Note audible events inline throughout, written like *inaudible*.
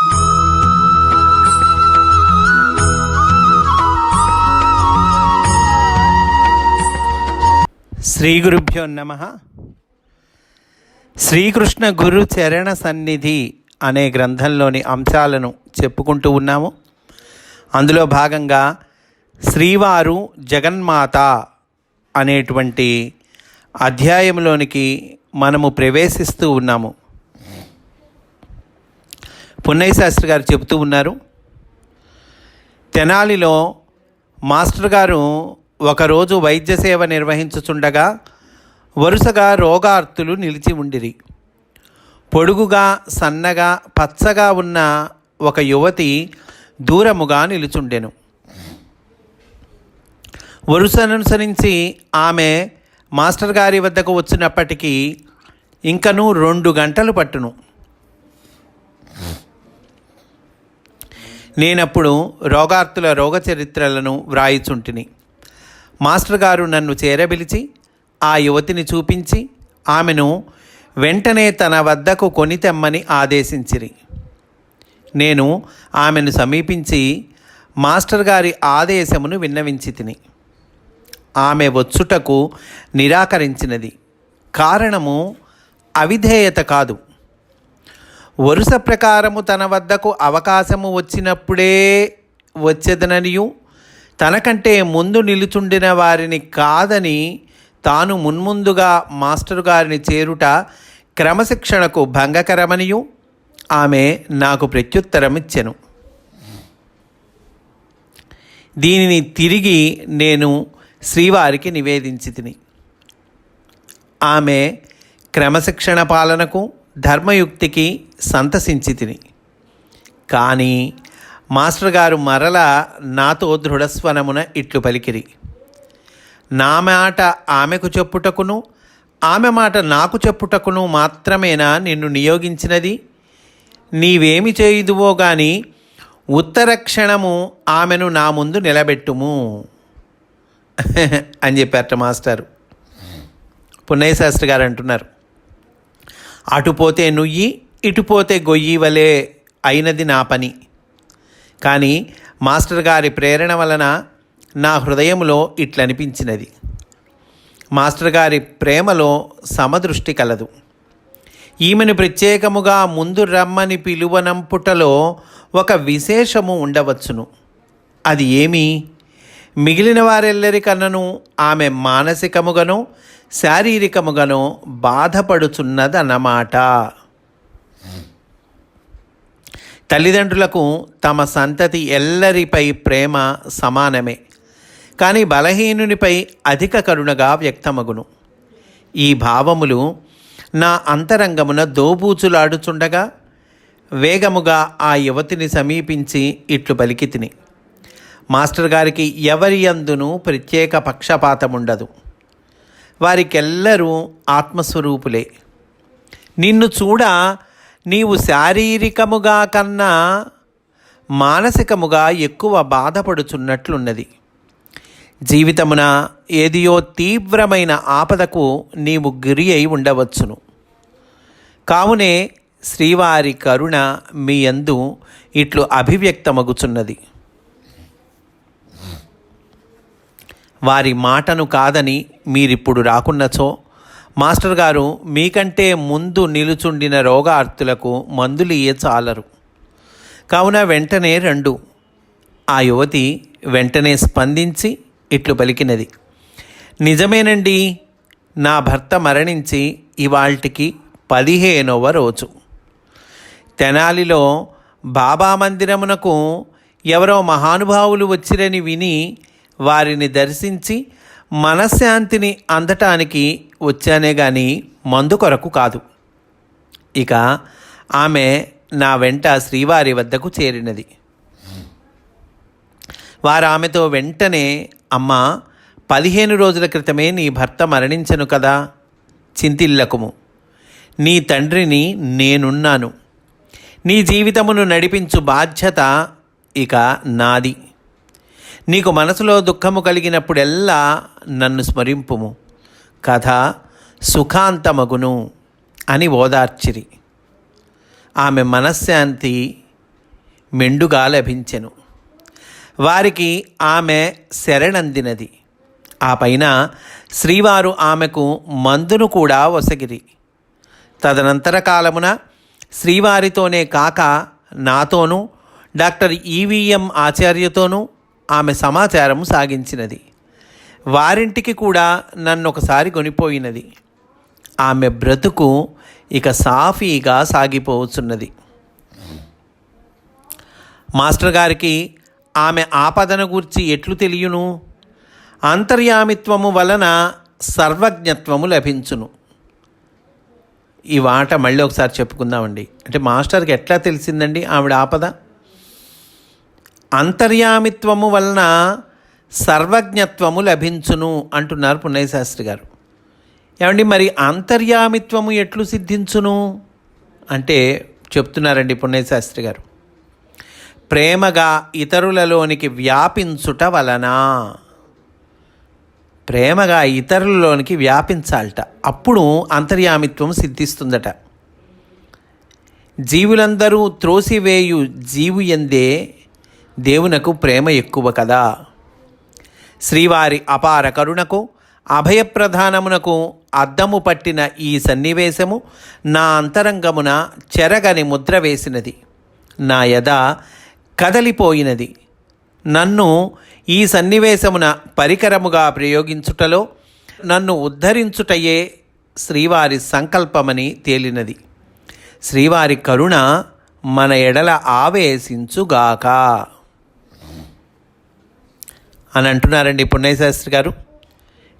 శ్రీ గురుభ్యో నమ. శ్రీకృష్ణ గురు చరణ సన్నిధి అనే గ్రంథంలోని అంశాలను చెప్పుకుంటూ ఉన్నాము. అందులో భాగంగా శ్రీవారు జగన్మాత అనేటువంటి అధ్యాయంలోనికి మనము ప్రవేశిస్తూ ఉన్నాము. పున్నయ్య శాస్త్రి గారు చెబుతూ ఉన్నారు తెనాలిలో మాస్టర్ గారు ఒకరోజు వైద్య సేవ నిర్వహించుచుండగా వరుసగా రోగార్తులు నిలిచి ఉండిరి. పొడుగుగా సన్నగా పచ్చగా ఉన్న ఒక యువతి దూరముగా నిలుచుండెను. వరుసననుసరించి ఆమె మాస్టర్ గారి వద్దకు వచ్చినప్పటికీ ఇంకను రెండు గంటలు పట్టును. నేనప్పుడు రోగార్తుల రోగ చరిత్రలను వ్రాయిచుంటిని. మాస్టర్ గారు నన్ను చేరబిలిచి ఆ యువతిని చూపించి ఆమెను వెంటనే తన వద్దకు కొని తెమ్మని ఆదేశించిరి. నేను ఆమెను సమీపించి మాస్టర్ గారి ఆదేశమును విన్నవించి తిని ఆమె వచ్చుటకు నిరాకరించినది. కారణము అవిధేయత కాదు. వరుస ప్రకారము తన వద్దకు అవకాశము వచ్చినప్పుడే వచ్చేదననియు. తనకంటే ముందు నిలుచుండిన వారిని కాదని తాను మున్ముందుగా మాస్టరు గారిని చేరుట క్రమశిక్షణకు భంగకరమనియు. ఆమె నాకు ప్రత్యుత్తరమిచ్చెను. దీనిని తిరిగి నేను శ్రీవారికి నివేదించి తిని. ఆమె క్రమశిక్షణ పాలనకు ధర్మయుక్తికి సంతసించి తిని. కానీ మాస్టర్ గారు మరల నాతో దృఢస్వనమున ఇట్లు పలికిరి. నా మాట ఆమెకు చెప్పుటకును ఆమె మాట నాకు చెప్పుటకును మాత్రమేనా నిన్ను నియోగించినది? నీవేమి చేయుదువో గాని ఉత్తర క్షణము ఆమెను నా ముందు నిలబెట్టుము. *laughs* అని చెప్పారట మాస్టారు. పున్నయ్య శాస్త్రి గారు అంటున్నారు. అటుపోతే నుయ్యి ఇటుపోతే గొయ్యి వలె అయినది నా పని. కానీ మాస్టర్ గారి ప్రేరణ వలన నా హృదయంలో ఇట్లనిపించినది. మాస్టర్ గారి ప్రేమలో సమదృష్టి కలదు. ఈమెను ప్రత్యేకముగా ముందు రమ్మని పిలువనంపుటలో ఒక విశేషము ఉండవచ్చును. అది ఏమి? మిగిలిన వారెల్లరికన్నను ఆమె మానసికముగాను శారీరకముగానో బాధపడుచున్నదన్నమాట. తల్లిదండ్రులకు తమ సంతతి ఎల్లరిపై ప్రేమ సమానమే. కానీ బలహీనునిపై అధిక కరుణగా వ్యక్తమగును. ఈ భావములు నా అంతరంగమున దోబూచులాడుచుండగా వేగముగా ఆ యువతిని సమీపించి ఇట్లు పలికితిని మాస్టర్ గారికి ఎవరి అందును ప్రత్యేక పక్షపాతముండదు. వారికెల్లరూ ఆత్మస్వరూపులే. నిన్ను చూడ నీవు శారీరకముగా కన్నా మానసికముగా ఎక్కువ బాధపడుచున్నట్లున్నది. జీవితమున ఏదియో తీవ్రమైన ఆపదకు నీవు గురి అయి ఉండవచ్చును. కావునే శ్రీవారి కరుణ మీ యందు ఇట్లు అభివ్యక్తమగుచున్నది. వారి మాటను కాదని మీరిప్పుడు రాకున్నచో. మాస్టర్ గారు మీకంటే ముందు నిలుచుండిన రోగార్తులకు మందులు ఇయ్య చాలరు. కావున వెంటనే రెండు. ఆ యువతి వెంటనే స్పందించి ఇట్లు పలికినది. నిజమేనండి నా భర్త మరణించి ఇవాళ్టికి పదిహేనవ రోజు. తెనాలిలో బాబా మందిరమునకు ఎవరో మహానుభావులు వచ్చిరని విని వారిని దర్శించి మనశ్శాంతిని అందటానికి వచ్చానే గాని మందు కొరకు కాదు. ఇక ఆమె నా వెంట శ్రీవారి వద్దకు చేరినది. వారు ఆమెతో వెంటనే అమ్మ పదిహేను రోజుల క్రితమే నీ భర్త మరణించను కదా చింతిల్లకుము. నీ తండ్రిని నేనున్నాను. నీ జీవితమును నడిపించు బాధ్యత ఇక నాది. నీకు మనసులో దుఃఖము కలిగినప్పుడెల్లా నన్ను స్మరింపుము. కథ సుఖాంతమగును అని ఓదార్చిరి. ఆమె మనశ్శాంతి మెండుగా లభించెను. వారికి ఆమె శరణందినది. ఆ పైన శ్రీవారు ఆమెకు మందును కూడా వసగిరి తదనంతర కాలమున శ్రీవారితోనే కాక నాతోనూ డాక్టర్ ఈవీఎం ఆచార్యతోనూ ఆమె సమాచారము సాగించినది. వారింటికి కూడా నన్ను ఒకసారి కొనిపోయినది. ఆమె బ్రతుకు ఇక సాఫీగా సాగిపోవచ్చున్నది మాస్టర్ గారికి ఆమె ఆపదను గూర్చి ఎట్లు తెలియను? అంతర్యామిత్వము వలన సర్వజ్ఞత్వము లభించును. ఈ మాట మళ్ళీ ఒకసారి చెప్పుకుందామండి. అంటే మాస్టర్కి ఎట్లా తెలిసిందండి ఆవిడ ఆపద? అంతర్యామిత్వము వలన సర్వజ్ఞత్వము లభించును అంటున్నారు పుణ్యశాస్త్రి గారు. ఏమండి మరి అంతర్యామిత్వము ఎట్లు సిద్ధించును? అంటే చెప్తున్నారండి పుణ్యశాస్త్రి గారు. ప్రేమగా ఇతరులలోనికి వ్యాపించుట వలన ప్రేమగా ఇతరులలోనికి వ్యాపించాలట. అప్పుడు అంతర్యామిత్వం సిద్ధిస్తుందట. జీవులందరూ త్రోసివేయు జీవు ఎందే దేవునకు ప్రేమ ఎక్కువ కదా. శ్రీవారి అపార కరుణకు అభయప్రధానమునకు అద్దము పట్టిన ఈ సన్నివేశము నా అంతరంగమున చెరగని ముద్ర వేసినది. నా యద కదలిపోయినది. నన్ను ఈ సన్నివేశమున పరికరముగా ప్రయోగించుటలో నన్ను ఉద్ధరించుటయే శ్రీవారి సంకల్పమని తేలినది. శ్రీవారి కరుణ మన ఎడల ఆవేశించుగాక. అని అంటున్నారండి పుణ్యశాస్త్రి గారు.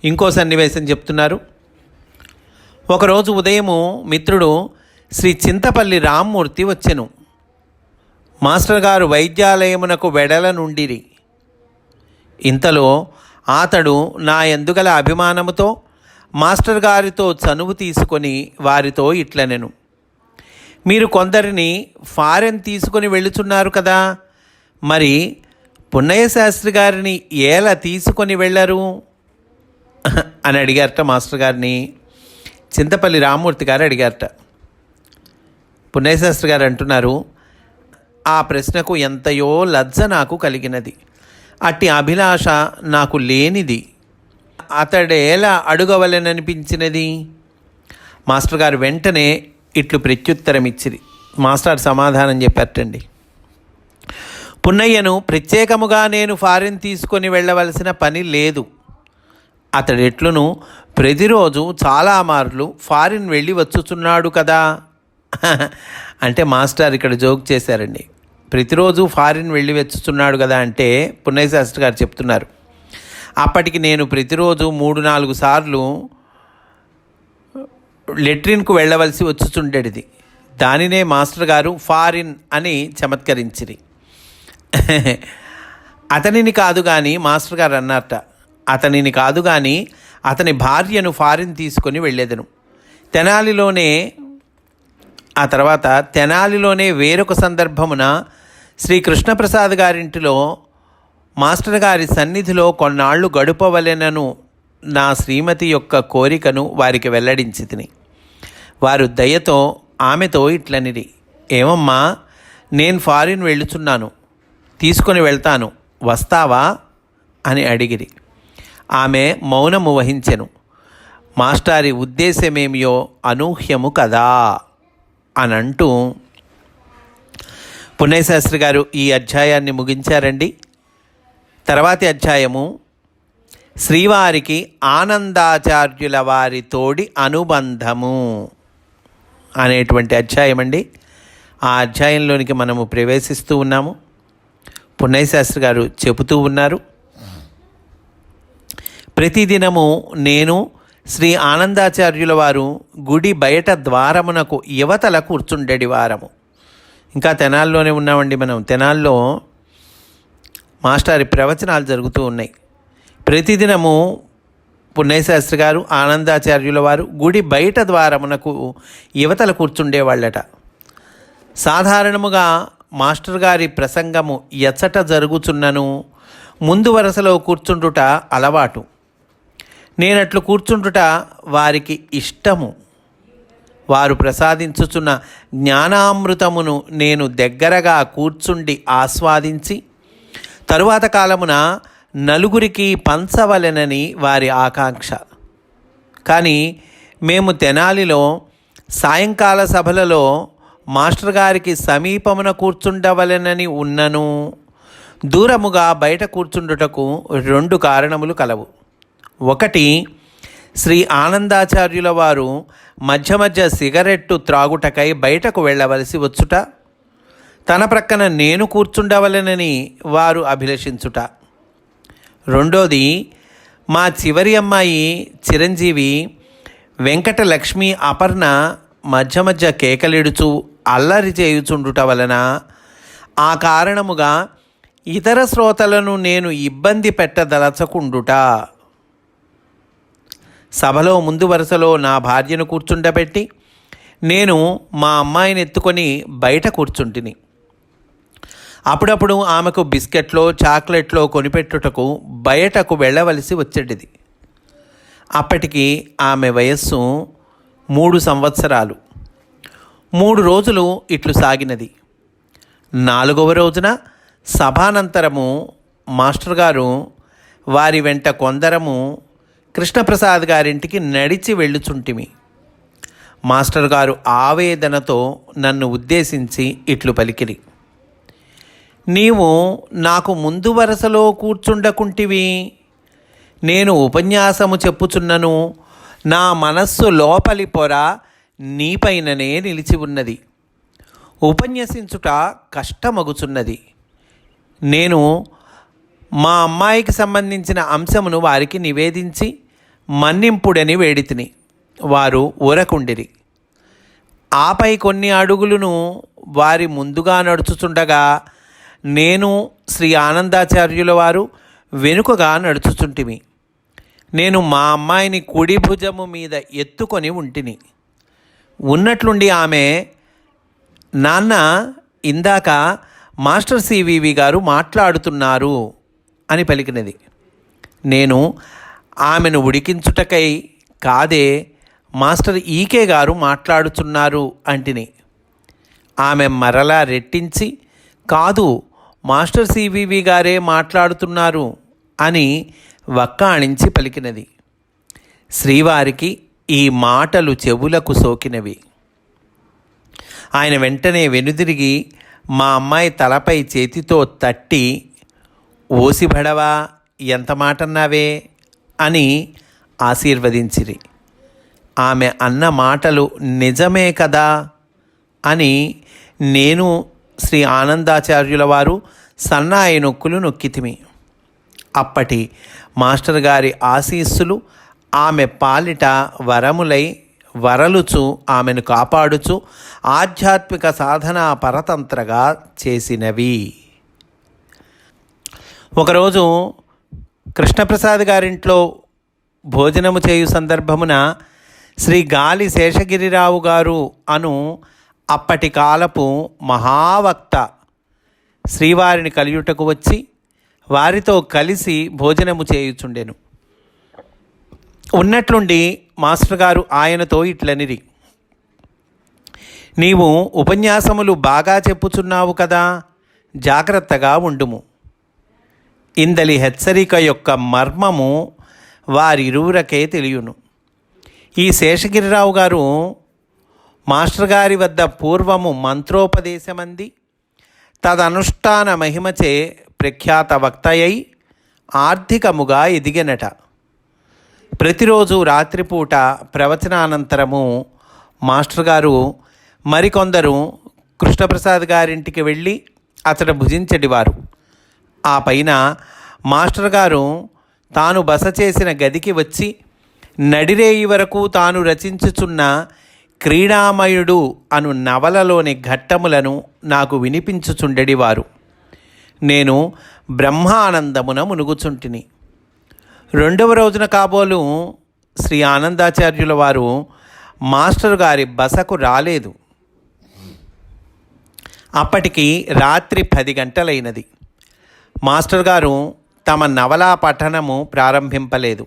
ఇంకో సన్నివేశం చెప్తున్నారు. ఒకరోజు ఉదయము మిత్రుడు శ్రీ చింతపల్లి రామ్మూర్తి వచ్చెను. మాస్టర్ గారు వైద్యాలయమునకు వెడల నుండిరి. ఇంతలో అతడు నా ఎందుగల అభిమానముతో మాస్టర్ గారితో చనువు తీసుకొని వారితో ఇట్లనెను. మీరు కొందరిని ఫారెన్ తీసుకొని వెళ్ళుచున్నారు కదా. మరి పున్నయ్య శాస్త్రి గారిని ఎలా తీసుకొని వెళ్ళరు? అని అడిగారట మాస్టర్ గారిని. చింతపల్లి రామ్మూర్తి గారు అడిగారట. పున్నయ్యశాస్త్రి గారు అంటున్నారు ఆ ప్రశ్నకు ఎంతయో లజ్జ నాకు కలిగినది. అట్టి అభిలాష నాకు లేనిది. అతడు ఎలా అడుగవలెననిపించినది? మాస్టర్ గారు వెంటనే ఇట్లు ప్రత్యుత్తరం ఇచ్చిరి మాస్టర్ సమాధానం చెప్పారటండి. పున్నయ్యను ప్రత్యేకముగా నేను ఫారిన్ తీసుకొని వెళ్ళవలసిన పని లేదు. అతడి ఎట్లును? ప్రతిరోజు చాలా మార్లు ఫారిన్ వెళ్ళి వచ్చుచున్నాడు కదా. *laughs* అంటే మాస్టర్ ఇక్కడ జోక్ చేశారండి. ప్రతిరోజు ఫారిన్ వెళ్ళి వచ్చుచున్నాడు కదా అంటే పున్నయ్య శాస్త్రి గారు చెప్తున్నారు. అప్పటికి నేను ప్రతిరోజు మూడు నాలుగు సార్లు లెట్రిన్కు వెళ్ళవలసి వచ్చుచుండేది. దానినే మాస్టర్ గారు ఫారిన్ అని చమత్కరించిరి. అతనిని కాదు కానీ మాస్టర్ గారు అన్నారట అతనిని కాదు కానీ అతని భార్యను ఫారిన్ తీసుకొని వెళ్ళేదను. తెనాలిలోనే ఆ తర్వాత తెనాలిలోనే వేరొక సందర్భమున శ్రీ కృష్ణప్రసాద్ గారింటిలో మాస్టర్ గారి సన్నిధిలో కొన్నాళ్ళు గడుపవలెనను నా శ్రీమతి యొక్క కోరికను వారికి వెల్లడించి తిని వారు దయతో ఆమెతో ఇట్లనిది ఏమమ్మా నేను ఫారిన్ వెళ్ళుచున్నాను. తీసుకొని వెళ్తాను. వస్తావా? అని అడిగిరి. ఆమె మౌనము వహించెను. మాస్టారి ఉద్దేశమేమియో అనూహ్యము కదా? అని అంటూ పుణ్యశాస్త్రి గారు ఈ అధ్యాయాన్ని ముగించారండి. తర్వాతి అధ్యాయము శ్రీవారికి ఆనందాచార్యుల వారి తోడి అనుబంధము అనేటువంటి అధ్యాయం అండి ఆ అధ్యాయంలోనికి మనము ప్రవేశిస్తూ ఉన్నాము. పుణ్యశాస్త్రి గారు చెబుతూ ఉన్నారు. ప్రతిదినము నేను శ్రీ ఆనందాచార్యుల వారు గుడి బయట ద్వారమునకు యువతల కూర్చుండేడి వారము. ఇంకా తెనాల్లోనే ఉన్నామండి మనం. తెనాల్లో మాస్టారి ప్రవచనాలు జరుగుతూ ఉన్నాయి. ప్రతిదినము పుణ్యశాస్త్రి గారు ఆనందాచార్యుల వారు గుడి బయట ద్వారమునకు యువతల కూర్చుండేవాళ్ళట. సాధారణముగా మాస్టర్ గారి ప్రసంగము ఎచ్చట జరుగుచున్నను ముందు వరుసలో కూర్చుండుట అలవాటు. నేనట్లు కూర్చుంటుట వారికి ఇష్టము. వారు ప్రసాదించుచున్న జ్ఞానామృతమును నేను దగ్గరగా కూర్చుండి ఆస్వాదించి తరువాత కాలమున నలుగురికి పంచవలెనని వారి ఆకాంక్ష. కానీ మేము తెనాలిలో సాయంకాల సభలలో మాస్టర్ గారికి సమీపమున కూర్చుండవలెనని ఉన్నను. దూరముగా బయట కూర్చుండుటకు రెండు కారణములు కలవు. ఒకటి శ్రీ ఆనందాచార్యుల వారు మధ్య మధ్య సిగరెట్టు త్రాగుటకై బయటకు వెళ్ళవలసి వచ్చుట తన ప్రక్కన నేను కూర్చుండవలెనని వారు అభిలషించుట. రెండోది మా చివరి అమ్మాయి చిరంజీవి వెంకట లక్ష్మి అపర్ణ మధ్య మధ్య కేకలిడుచు అల్లరి చేయుచుండుట వలన ఆ కారణముగా ఇతర శ్రోతలను నేను ఇబ్బంది పెట్టదలచకుండుట. సభలో ముందు వరుసలో నా భార్యను కూర్చుండబెట్టి నేను మా అమ్మాయిని ఎత్తుకొని బయట కూర్చుంటిని. అప్పుడప్పుడు ఆమెకు బిస్కెట్లో చాక్లెట్లో కొనిపెట్టుటకు బయటకు వెళ్ళవలసి వచ్చేటిది. అప్పటికి ఆమె వయస్సు మూడు సంవత్సరాలు. మూడు రోజులు ఇట్లు సాగినది. నాలుగవ రోజున సభానంతరము మాస్టర్ గారు వారి వెంట కొందరము కృష్ణప్రసాద్ గారింటికి నడిచి వెళ్ళుచుంటిమి. మాస్టర్ గారు ఆవేదనతో నన్ను ఉద్దేశించి ఇట్లు పలికిరి. నీవు నాకు ముందు వరుసలో కూర్చుండకుంటివి. నేను ఉపన్యాసము చెప్పుచున్నను. నా మనస్సు లోపలి పొర నీపైననే నిలిచి ఉన్నది. ఉపన్యసించుట కష్టమగుచున్నది. నేను మా అమ్మాయికి సంబంధించిన అంశమును వారికి నివేదించి మన్నింపుడని వేడితిని. వారు ఊరకుండిరి. ఆపై కొన్ని అడుగులను వారి ముందుగా నడుచుచుండగా నేను శ్రీ ఆనందాచార్యుల వారు వెనుకగా నడుచుచుంటిమి. నేను మా అమ్మాయిని కుడి భుజము మీద ఎత్తుకొని ఉంటిని. ఉన్నట్లుండి ఆమె నాన్న ఇందాక మాస్టర్ సివివి గారు మాట్లాడుతున్నారు అని పలికినది. నేను ఆమెను ఉడికించుటకై కాదే మాస్టర్ ఈకే గారు మాట్లాడుతున్నారు అంటిని. ఆమె మరలా రెట్టించి కాదు మాస్టర్ సివివి గారే మాట్లాడుతున్నారు అని వక్కాణించి పలికినది. శ్రీవారికి ఈ మాటలు చెవులకు సోకినవి. ఆయన వెంటనే వెనుదిరిగి మా అమ్మాయి తలపై చేతితో తట్టి ఓసిబడవా ఎంత మాటన్నావే? అని ఆశీర్వదించిరి. ఆమె అన్న మాటలు నిజమే కదా? అని నేను శ్రీ ఆనందాచార్యుల వారు సన్నాయి నొక్కులు నొక్కితిమి. అప్పటి మాస్టర్ గారి ఆశీస్సులు ఆమె పాలిట వరములై వరలుచు ఆమెను కాపాడుచు ఆధ్యాత్మిక సాధన పరతంత్రగా చేసినవి. ఒకరోజు కృష్ణప్రసాద్ గారింట్లో భోజనము చేయు సందర్భమున శ్రీ గాలి శేషగిరిరావు గారు అను అప్పటి కాలపు మహావక్త శ్రీవారిని కలియుటకు వచ్చి వారితో కలిసి భోజనము చేయుచుండెను. ఉన్నట్లుండి మాస్టర్ గారు ఆయనతో ఇట్లనిరి. నీవు ఉపన్యాసములు బాగా చెప్పుచున్నావు కదా జాగ్రత్తగా ఉండుము. ఇందలి హెచ్చరిక యొక్క మర్మము వారిరువురకే తెలియను. ఈ శేషగిరిరావు గారు మాస్టర్ గారి వద్ద పూర్వము మంత్రోపదేశమంది తదనుష్ఠాన మహిమచే ప్రఖ్యాత వక్తయై ఆర్థికముగా ఎదిగినట. ప్రతిరోజు రాత్రిపూట ప్రవచనానంతరము మాస్టర్ గారు మరికొందరు కృష్ణప్రసాద్ గారింటికి వెళ్ళి అతడు భుజించడివారు. ఆ పైన మాస్టర్ గారు తాను బస చేసిన గదికి వచ్చి నడిరేయి వరకు తాను రచించుచున్న క్రీడామయుడు అను నవలలోని ఘట్టములను నాకు వినిపించుచుండెడివారు. నేను బ్రహ్మానందమున మునుగుచుంటిని. రెండవ రోజున కాబోలు శ్రీ ఆనందాచార్యుల వారు మాస్టర్ గారి బసకు రాలేదు. అప్పటికి రాత్రి పది గంటలైనది. మాస్టర్ గారు తమ నవలా పఠనము ప్రారంభింపలేదు.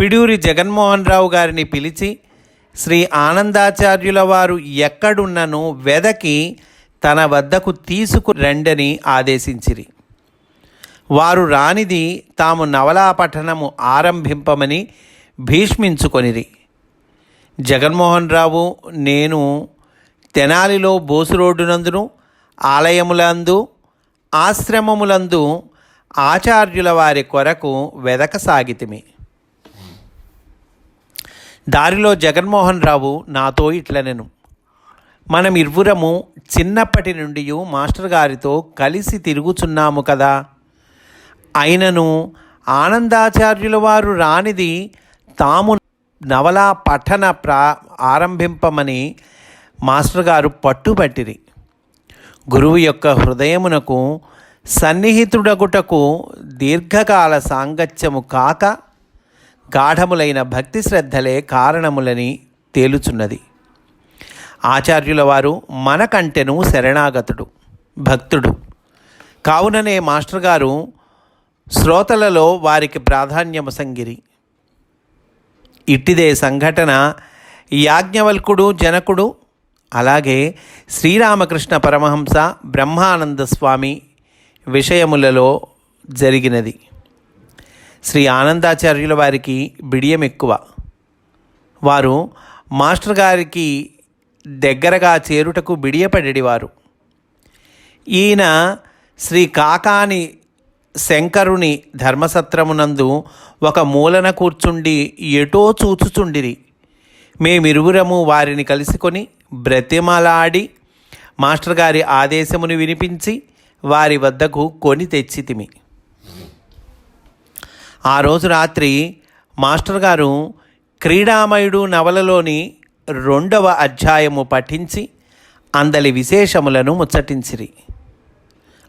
పిడూరి జగన్మోహన్ రావు గారిని పిలిచి శ్రీ ఆనందాచార్యుల వారు ఎక్కడున్నను వెదకి తన వద్దకు తీసుకురండని ఆదేశించిరి. వారు రానిది తాము నవలా పఠనము ఆరంభింపమని భీష్మించుకొనిరి. జగన్మోహన్ రావు నేను తెనాలిలో బోసు రోడ్డునందును ఆలయములందు ఆశ్రమములందు ఆచార్యుల వారి కొరకు వెదకసాగితిమి. దారిలో జగన్మోహన్ రావు నాతో ఇట్లనెను. మనం ఇరువురము చిన్నప్పటి నుండి మాస్టర్ గారితో కలిసి తిరుగుచున్నాము కదా. అయినను ఆనందాచార్యుల వారు రానిది తాము నవలా పఠన ప్రా ఆరంభింపమని మాస్టర్ గారు పట్టుబట్టిరి. గురువు యొక్క హృదయమునకు సన్నిహితుడగుటకు దీర్ఘకాల సాంగత్యము కాక గాఢములైన భక్తి శ్రద్ధలే కారణములని తేలుచున్నది. ఆచార్యుల వారు మనకంటెను శరణాగతుడు భక్తుడు. కావుననే మాస్టర్ గారు శ్రోతలలో వారికి ప్రాధాన్యము సంగిరి. ఇట్టిదే సంఘటన యాజ్ఞవల్కుడు జనకుడు అలాగే శ్రీరామకృష్ణ పరమహంస బ్రహ్మానంద స్వామి విషయములలో జరిగినది. శ్రీ ఆనందాచార్యుల వారికి బిడియం ఎక్కువ వారు మాస్టర్ గారికి దగ్గరగా చేరుటకు బిడియపడేవారు ఈయన శ్రీ కాకాని శంకరుని ధర్మసత్రమునందు ఒక మూలన కూర్చుండి ఎటో చూచుచుండిరి. మేమిరువురము వారిని కలుసుకొని బ్రతిమలాడి మాస్టర్ గారి ఆదేశమును వినిపించి వారి వద్దకు కొని తెచ్చితిమి. ఆ రోజు రాత్రి మాస్టర్ గారు క్రీడామయుడు నవలలోని రెండవ అధ్యాయము పఠించి అందలి విశేషములను ముచ్చటించిరి.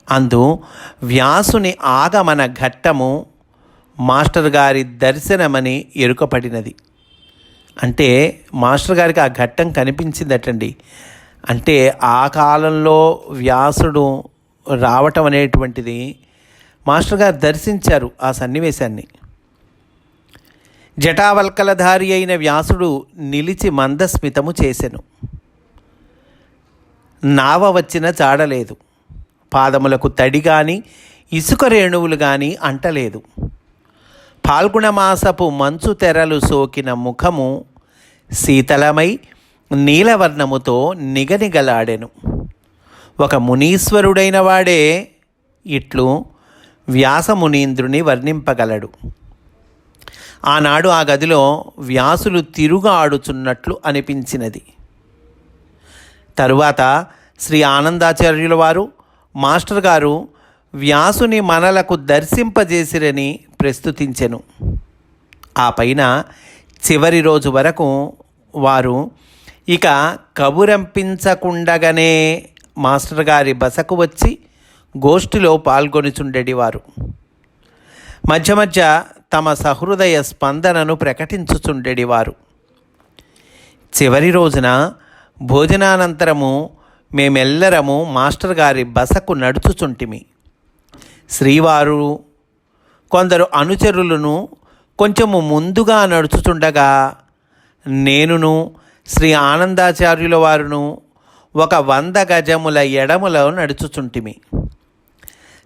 అందు వ్యాసుని ఆగమన ఘట్టము మాస్టర్ గారి దర్శనమని ఎరుకపడినది. అంటే మాస్టర్ గారికి ఆ ఘట్టం కనిపించిందటండి. అంటే ఆ కాలంలో వ్యాసుడు రావటం అనేటువంటిది మాస్టర్ గారు దర్శించారు ఆ సన్నివేశాన్ని. జటావల్కలధారి అయిన వ్యాసుడు నిలిచి మందస్మితము చేసెను. నావ వచ్చిన చాడలేదు. పాదములకు తడి గాని ఇసుక రేణువులు గాని అంటలేదు. పాల్గుణమాసపు మంచు తెరలు సోకిన ముఖము శీతలమై నీలవర్ణముతో నిగనిగలాడెను. ఒక మునీశ్వరుడైన వాడే ఇట్లు వ్యాసమునీంద్రుని వర్ణింపగలడు. ఆనాడు ఆ గదిలో వ్యాసులు తిరుగాడుచున్నట్లు అనిపించినది. తరువాత శ్రీ ఆనందాచార్యుల వారు మాస్టర్ గారు వ్యాసుని మనలకు దర్శింపజేసిరని ప్రస్తుతించెను. ఆ పైన చివరి రోజు వరకు వారు ఇక కబురంపించకుండగానే మాస్టర్ గారి బసకు వచ్చి గోష్ఠిలో పాల్గొనిచుండెడివారు మధ్య మధ్య తమ సహృదయ స్పందనను ప్రకటించుచుండెడివారు చివరి రోజున భోజనానంతరము మేమెల్లరము మాస్టర్ గారి బసకు నడుచుచుంటిమి. శ్రీవారు కొందరు అనుచరులను కొంచెము ముందుగా నడుచుచుండగా నేనును శ్రీ ఆనందాచార్యుల వారును ఒక వంద గజముల ఎడములో నడుచుచుంటిమి.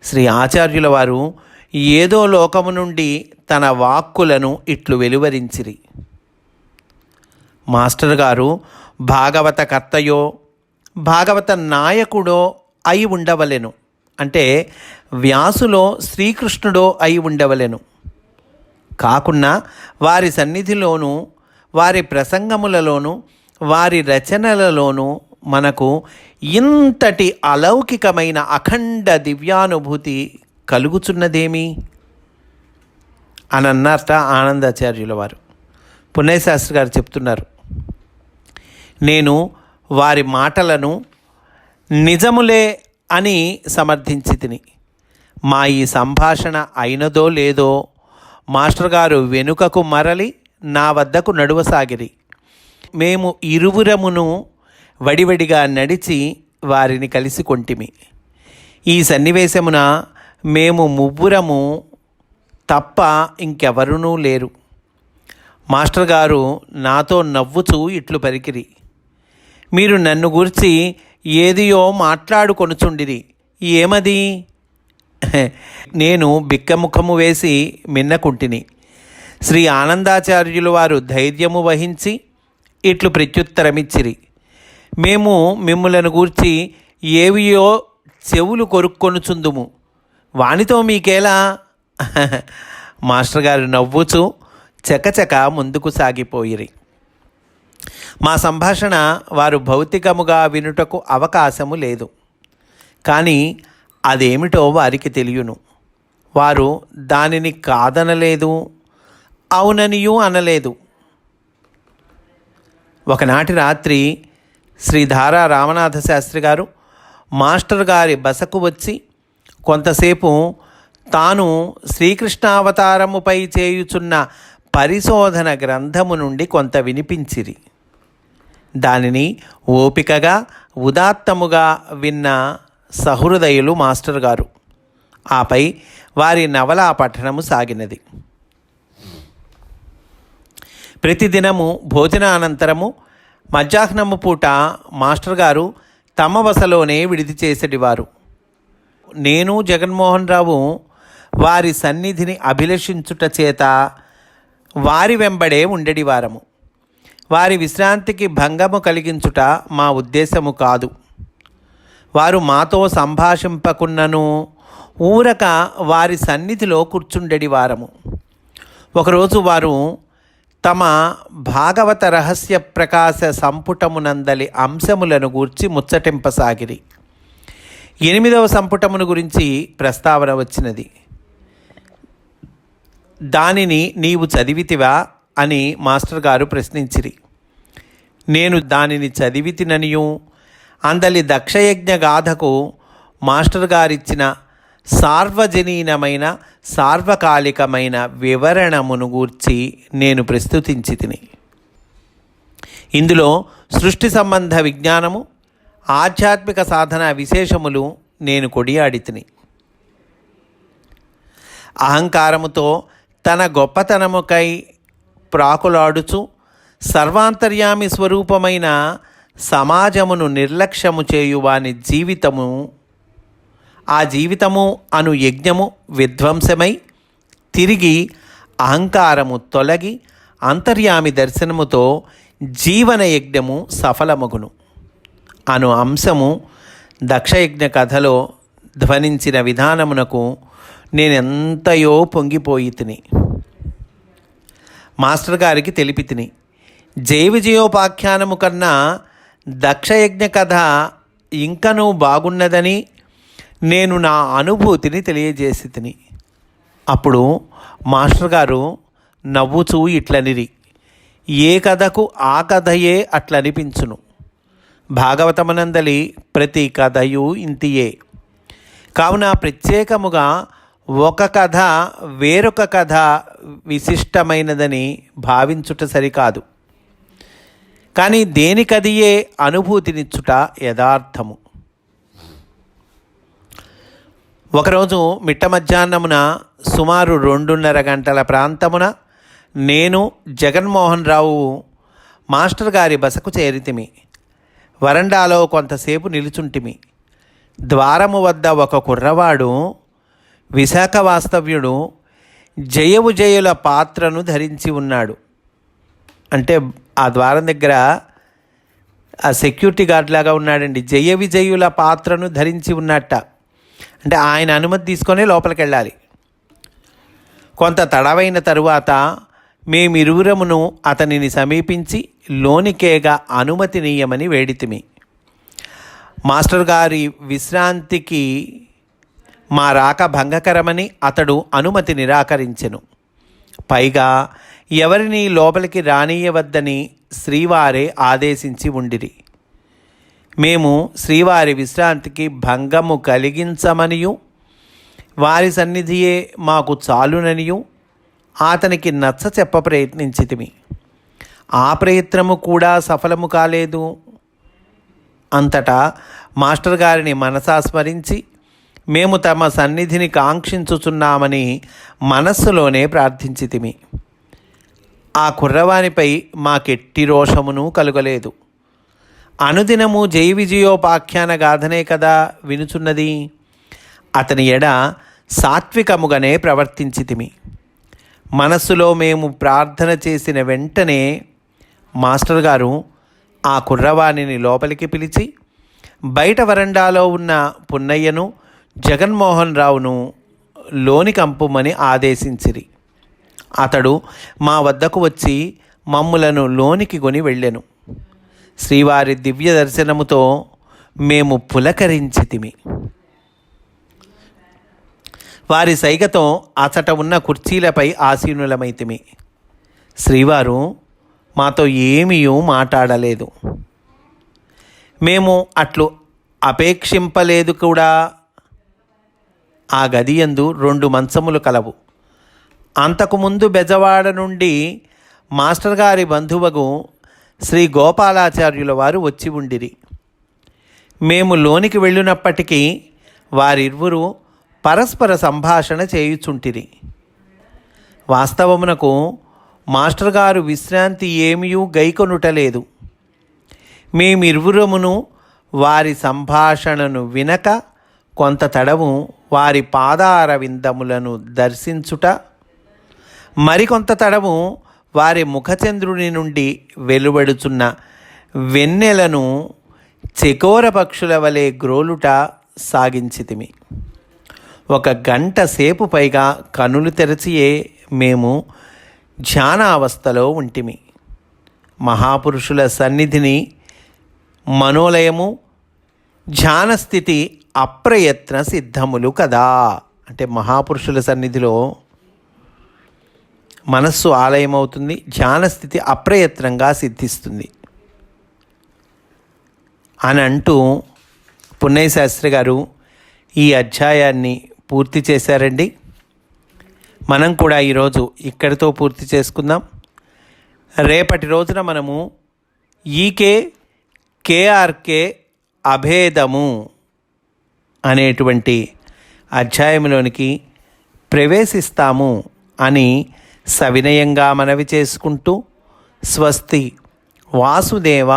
శ్రీ ఆచార్యుల వారు ఏదో లోకము నుండి తన వాక్కులను ఇట్లు వెలువరించిరి. మాస్టర్ గారు భాగవత కర్తయో భాగవత నాయకుడో అయి ఉండవలెను. అంటే వ్యాసులో శ్రీకృష్ణుడో అయి ఉండవలెను. కాకున్నా వారి సన్నిధిలోనూ వారి ప్రసంగములలోనూ వారి రచనలలోనూ మనకు ఇంతటి అలౌకికమైన అఖండ దివ్యానుభూతి కలుగుచున్నదేమి? అని అన్నారట ఆనందాచార్యుల వారు. పుణ్యశాస్త్రి గారు చెప్తున్నారు. నేను వారి మాటలను నిజములే అని సమర్థించి తిని. మా ఈ సంభాషణ అయినదో లేదో మాస్టర్ గారు వెనుకకు మరలి నా వద్దకు నడువసాగిరి మేము ఇరువురమును వడివడిగా నడిచి వారిని కలిసి కొంటిమి. ఈ సన్నివేశమున మేము ముగ్గురము తప్ప ఇంకెవరునూ లేరు. మాస్టర్ గారు నాతో నవ్వుచూ ఇట్లు పరికిరి. మీరు నన్ను గురించి ఏదియో మాట్లాడుకొనుచుండిరి. ఏమది? *laughs* నేను బిక్కముఖము వేసి మిన్నకుంటిని. శ్రీ ఆనందాచార్యులు వారు ధైర్యము వహించి ఇట్లు ప్రత్యుత్తరమిచ్చిరి. మేము మిమ్ములను గూర్చి ఏవియో చెవులు కొరుక్కొనుచుందుము. వానితో మీకేలా? *laughs* మాస్టర్ గారు నవ్వుచూ చకచక ముందుకు సాగిపోయిరి. మా సంభాషణ వారు భౌతికముగా వినుటకు అవకాశము లేదు. కానీ అదేమిటో వారికి తెలియను. వారు దానిని కాదనలేదు అవుననియూ అనలేదు. ఒకనాటి రాత్రి శ్రీధారా రామనాథ శాస్త్రి గారు మాస్టర్ గారి బసకు వచ్చి కొంతసేపు తాను శ్రీకృష్ణావతారముపై చేయుచున్న పరిశోధన గ్రంథము నుండి కొంత వినిపించిరి. దానిని ఓపికగా ఉదాత్తముగా విన్న సహృదయులు మాస్టర్ గారు. ఆపై వారి నవల పఠనము సాగినది. ప్రతిదినము భోజనానంతరము మధ్యాహ్నము పూట మాస్టర్ గారు తమ వసలోనే విడిది చేసేటివారు. నేను జగన్మోహన్ రావు వారి సన్నిధిని అభిలషించుట చేత వారి వెంబడే ఉండేటివారము. వారి విశ్రాంతికి భంగము కలిగించుట మా ఉద్దేశము కాదు. వారు మాతో సంభాషింపకున్నను ఊరక వారి సన్నిధిలో కూర్చుండెడి వారము. ఒకరోజు వారు తమ భాగవత రహస్య ప్రకాశ సంపుటమునందలి అంశములను గూర్చి ముచ్చటింపసాగిరి. ఎనిమిదవ సంపుటమును గురించి ప్రస్తావన వచ్చినది. దానిని నీవు చదివితివా? అని మాస్టర్ గారు ప్రశ్నించిరి. నేను దానిని చదివితిననియు అందలి దక్షయజ్ఞ గాథకు మాస్టర్ గారిచ్చిన సార్వజనీనమైన సార్వకాలికమైన వివరణమును గూర్చి నేను ప్రస్తుతించి తిని. ఇందులో సృష్టి సంబంధ విజ్ఞానము ఆధ్యాత్మిక సాధన విశేషములు నేను కొడియాడి తిని. అహంకారముతో తన గొప్పతనముకై ప్రాకులాడుచు సర్వాంతర్యామి స్వరూపమైన సమాజమును నిర్లక్ష్యము చేయువాని జీవితము ఆ జీవితము అను యజ్ఞము విధ్వంసమై తిరిగి అహంకారము తొలగి అంతర్యామి దర్శనముతో జీవన యజ్ఞము సఫలమగును. అను అంశము దక్షయజ్ఞ కథలో ధ్వనించిన విధానమునకు నేనెంతయో పొంగిపోయి తిని. మాస్టర్ గారికి తెలిపి తిని జయ విజయోపాఖ్యానము కన్నా దక్షయజ్ఞ కథ ఇంకనూ బాగున్నదని నేను నా అనుభూతిని తెలియజేసి తిని అప్పుడు మాస్టర్ గారు నవ్వుచూ ఇట్లనిరి. ఏ కథకు ఆ కథయే అట్లనిపించును. భాగవతమనందలి ప్రతి కథయు ఇంతియే. కావున ప్రత్యేకముగా ఒక కథ వేరొక కథ విశిష్టమైనదని భావించుట సరికాదు. కానీ దేనికదియే అనుభూతినిచ్చుట యథార్థము. ఒకరోజు మిట్ట మధ్యాహ్నమున సుమారు రెండున్నర గంటల ప్రాంతమున నేను జగన్మోహన్ రావు మాస్టర్ గారి బసకు చేరితిమి. వరండాలో కొంతసేపు నిలుచుంటిమి. ద్వారము వద్ద ఒక కుర్రవాడు విశాఖ వాస్తవ్యుడు జయవు జయుల పాత్రను ధరించి ఉన్నాడు. అంటే ఆ ద్వారం దగ్గర ఆ సెక్యూరిటీ గార్డ్ లాగా ఉన్నాడండి. జయ విజయుల పాత్రను ధరించి ఉన్నట్ట. అంటే ఆయన అనుమతి తీసుకొని లోపలికి వెళ్ళాలి కొంత తడవైన తరువాత మేమిరువురమును అతనిని సమీపించి లోనికేగా అనుమతినీయమని వేడితిమి. మాస్టర్ గారి విశ్రాంతికి మా రాక భంగకరమని అతడు అనుమతి నిరాకరించెను. పైగా ఎవరిని లోపలికి రానియవద్దని శ్రీవారే ఆదేశించి ఉండిరి. మేము శ్రీవారి విశ్రాంతికి భంగము కలిగించమనియు వారి సన్నిధియే మాకు చాలుననియు అతనికి నచ్చ చెప్ప ప్రయత్నించితిమి. ఆ ప్రయత్నము కూడా సఫలము కాలేదు. అంతటా మాస్టర్ గారిని మనసా స్మరించి మేము తమ సన్నిధిని కాంక్షించుచున్నామని మనస్సులోనే ప్రార్థించితిమి ఆ కుర్రవానిపై మాకెట్టి రోషమును కలుగలేదు. అనుదినము జై విజయోపాఖ్యాన గాథనే కదా వినుచున్నది. అతని ఎడ సాత్వికముగానే ప్రవర్తించితిమి మనస్సులో మేము ప్రార్థన చేసిన వెంటనే మాస్టర్ గారు ఆ కుర్రవాణిని లోపలికి పిలిచి బయట వరండాలో ఉన్న పున్నయ్యను జగన్మోహన్ రావును లోని కంపుమని ఆదేశించిరి. అతడు మా వద్దకు వచ్చి మమ్ములను లోనికి కొని వెళ్ళెను. శ్రీవారి దివ్య దర్శనముతో మేము పులకరించితిమి. వారి సైగతో అచట ఉన్న కుర్చీలపై ఆసీనులమైతిమి. శ్రీవారు మాతో ఏమీ మాట్లాడలేదు మేము అట్లు అపేక్షింపలేదు కూడా ఆ గదియందు రెండు మంచములు కలవు. అంతకుముందు బెజవాడ నుండి మాస్టర్ గారి బంధువగు శ్రీ గోపాలాచార్యుల వారు వచ్చి ఉండిరి. మేము లోనికి వెళ్ళినప్పటికీ వారిరువురు పరస్పర సంభాషణ చేయుచుంటిరి. వాస్తవమునకు మాస్టర్ గారు విశ్రాంతి ఏమియూ గైకొనుటలేదు మేమిరువురమును వారి సంభాషణను వినక కొంత తడవు వారి పాదార విందములను దర్శించుట. మరికొంత తడము వారి ముఖచంద్రుని నుండి వెలువడుచున్న వెన్నెలను చెకోర పక్షుల వలె గ్రోలుట సాగించితిమి. ఒక గంట సేపు పైగా కనులు తెరచియే మేము ధ్యానావస్థలో ఉంటిమి. మహాపురుషుల సన్నిధిని మనోలయము ధ్యానస్థితి అప్రయత్న సిద్ధములు కదా. అంటే మహాపురుషుల సన్నిధిలో మనస్సు ఆలయమవుతుంది ధ్యానస్థితి అప్రయత్నంగా సిద్ధిస్తుంది. అని అంటూ పున్నయ్య శాస్త్రి గారు ఈ అధ్యాయాన్ని పూర్తి చేశారండి. మనం కూడా ఈరోజు ఇక్కడితో పూర్తి చేసుకుందాం. రేపటి రోజున మనము ఈకే కేఆర్కే అభేదము అనేటువంటి అధ్యాయంలోనికి ప్రవేశిస్తాము అని సవినయంగా మనవి చేసుకుంటూ స్వస్తి వాసుదేవ